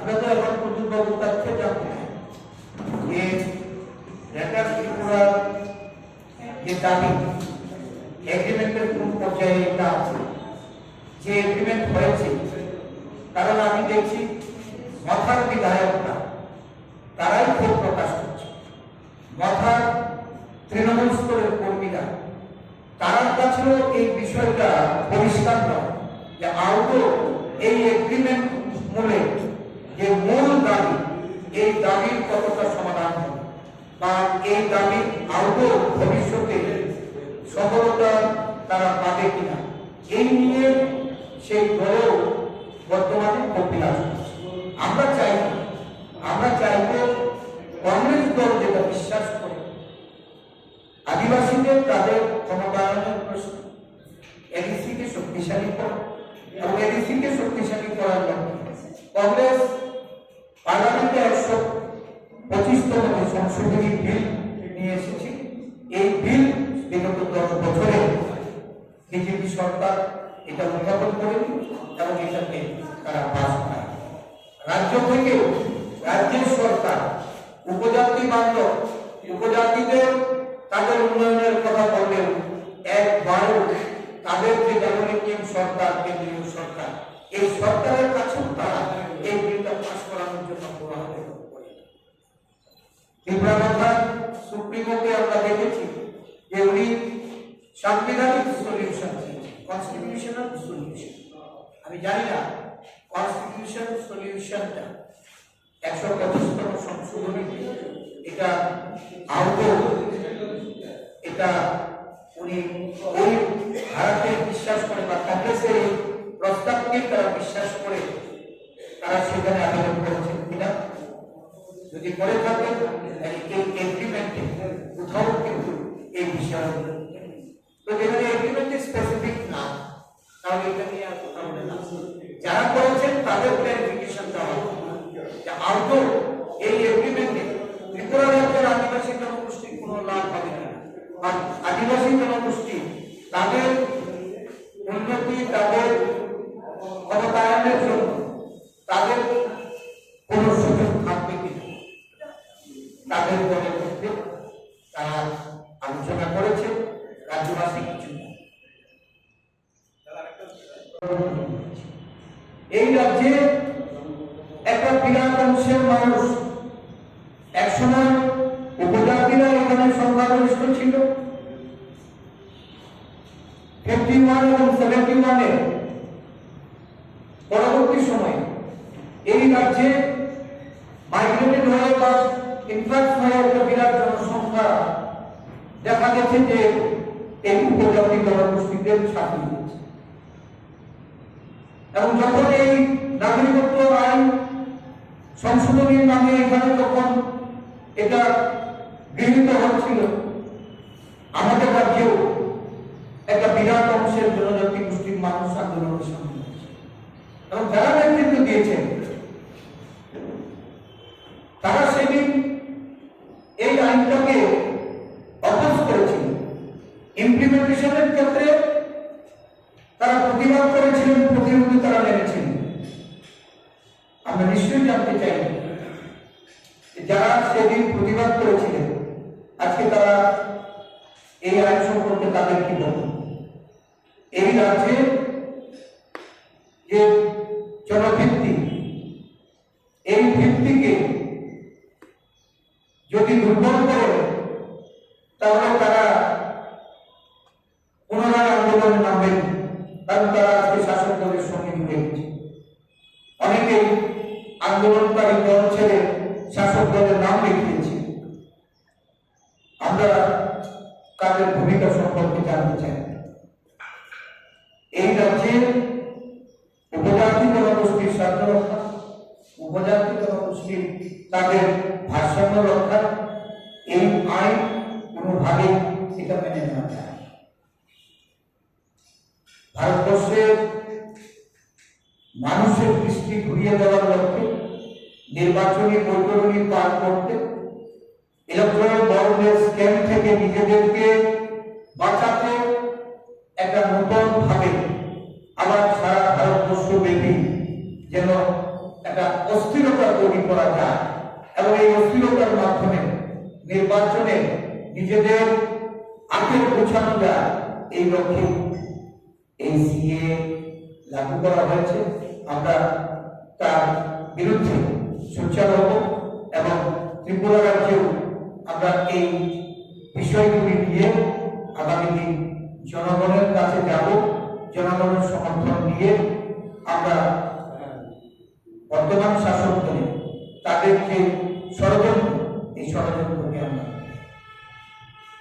আমরা কারণ আমি দেখছি মথার বিধায়করা তারাই ক্ষোভ প্রকাশ করছে মথার তৃণমূল স্তরের কর্মীরা তার কাছেও এই বিষয়টা পরিষ্কার নয় যে আদৌ এই এগ্রিমেন্ট মূলে, যে মূল দাবি, এই দাবির কতটা সমাধান হবে? বা এই দাবি আদৌ ভবিষ্যতে সফলতা তারা পাবে কিনা? এই নিয়ে সেই দল বর্তমানে কপিলাস আমরা চাইব আমরা চাইব কংগ্রেস দল যেটা বিশ্বাস করে। আদিবাসীদের তাদের ক্ষমতায়নের প্রশ্ন। এডিসিকে শক্তিশালী করা। এবং এডিসিকে শক্তিশালী করার লক্ষ্যে কংগ্রেস পার্লামেন্টে একশো পঁচিশতম সংশোধনী বিল নিয়ে এসেছে। এই বিল বিগত দশ বছরে বিজেপি সরকার এটা উত্থাপন করেনি এবং এটাকে তারা পাস পায় রাজ্য থেকেও রাজ্যের সরকার, উপজাতি বান্ধব, উপজাতিদের তাদের উন্নয়নের কথা বললেও একবারও তাদের যে ডেভেলপিং সরকার কেন্দ্রীয় সরকার এই সরকারের কাছেও তারা এই বিলটা পাস করানোর জন্য প্রভাবিত সুপ্রিমোকে আমরা দেখেছি যে উনি সাংবিধানিক সলিউশন কনস্টিটিউশনাল সলিউশন আমি জানি না কনস্টিটিউশন সলিউশনটা একশো পঁচিশতম সংশোধনী এটা আহত, এটা উনি ওই ভারতে বিশ্বাস করে বা কংগ্রেসের প্রস্তাবকে তারা বিশ্বাস করে তারা সেখানে আবেদন করেছেন কিনা? যদি করে থাকে এগ্রিমেন্টে কোথাও কিন্তু এই বিষয় তো যেখানে এগ্রিমেন্টে স্পেসিফিক না, তাহলে এটা নিয়ে আর কথা বলে না। যারা করেছেন, তাদের ক্লারিফিকেশন দেওয়া যে আদৌ এই এগ্রিমেন্টে ত্রিপুরা রাজ্যের আদিবাসী জনগোষ্ঠীর কোনো লাভ হবে না। আদিবাসী জনগোষ্ঠী তাদের উন্নতি, তাদের ক্ষমতায়নের জন্য তাদের কোন সুযোগ থাকবে কিনা তাদের দলের মধ্যে তারা আলোচনা করেছে, রাজ্যবাসী কিছু এই রাজ্যে একটা বিরাট অংশের মানুষ একসময় উপজাতিরা এখানে সংখ্যাগরিষ্ঠ ছিল। ফিফটি ওয়ান এবং সেভেন্টি ওয়ানে পরবর্তী সময়ে এই রাজ্যে মাইগ্রেটেড হয়ে বা হয়ে বিরাট জনসংখ্যা দেখা গেছে যে এই উপজাতি জনগোষ্ঠীদের ছাপিয়ে এবং যখন এই নাগরিকত্ব আইন সংশোধনীর নামে এখানে যখন এটা গৃহীত হচ্ছিল, আমাদের রাজ্যেও একটা বিরাট অংশের জনজাতি গোষ্ঠীর মানুষ আন্দোলনের সামনে এবং যারা নেতৃত্ব দিয়েছেন, তারা সেদিন এই আইনটাকে অপোজ করেছিল। ইমপ্লিমেন্টেশনের ক্ষেত্রে তারা প্রতিবাদ করেছিলেন প্রতিরোধে তারা নেমেছিলেন আমরা নিশ্চয়ই জানতে চাই যারা সেদিন প্রতিবাদ করেছিলেন, আজকে তারা এই আইন সম্পর্কে তাদের কি বলবেন এই রাজ্যে যে জনভিত্তি। এই ভিত্তিকে যদি দুর্বল করে, তাহলে তারা পুনরায় আন্দোলনে নামবেন কারণ তারা আজকে শাসক দলের সঙ্গে মিলে গেছে অনেকেই আন্দোলনকারী দল ছেড়ে শাসক দলের নাম লিখিয়েছে আমরা তাদের ভূমিকা সম্পর্কে জানতে চাই। এই রাজ্যে উপজাতি জনগোষ্ঠীর তাদের ভারসাম্য রক্ষা এই আইন কোনোভাবেই এটা মেনে নেওয়া যায় না। ভারতবর্ষের মানুষের দৃষ্টি ঘুরিয়ে দেওয়ার লক্ষ্যে নির্বাচনী বৈতরণী পার করতে ইলেকট্রনিক বন্ডের স্ক্যাম থেকে নিজেদেরকে বাঁচাতে একটা নতুন ভাবে আবার সারা ভারতবর্ষ ব্যাপী করা যায় এবং এই অস্থিরতার মাধ্যমে নির্বাচনে নিজেদের আখের গোছানো যায়। এই লক্ষ্যে এই সিএ লাগু করা হয়েছে। আমরা তার বিরুদ্ধে সোচ্চার হব এবং ত্রিপুরা রাজ্যেও আমরা এই বিষয়গুলি নিয়ে আগামী দিন জনগণের কাছে যাব, জনগণের সমর্থন নিয়ে আমরা বর্তমান শাসক দলে তাদের যে ষড়যন্ত্র এই ষড়যন্ত্রকে আমরা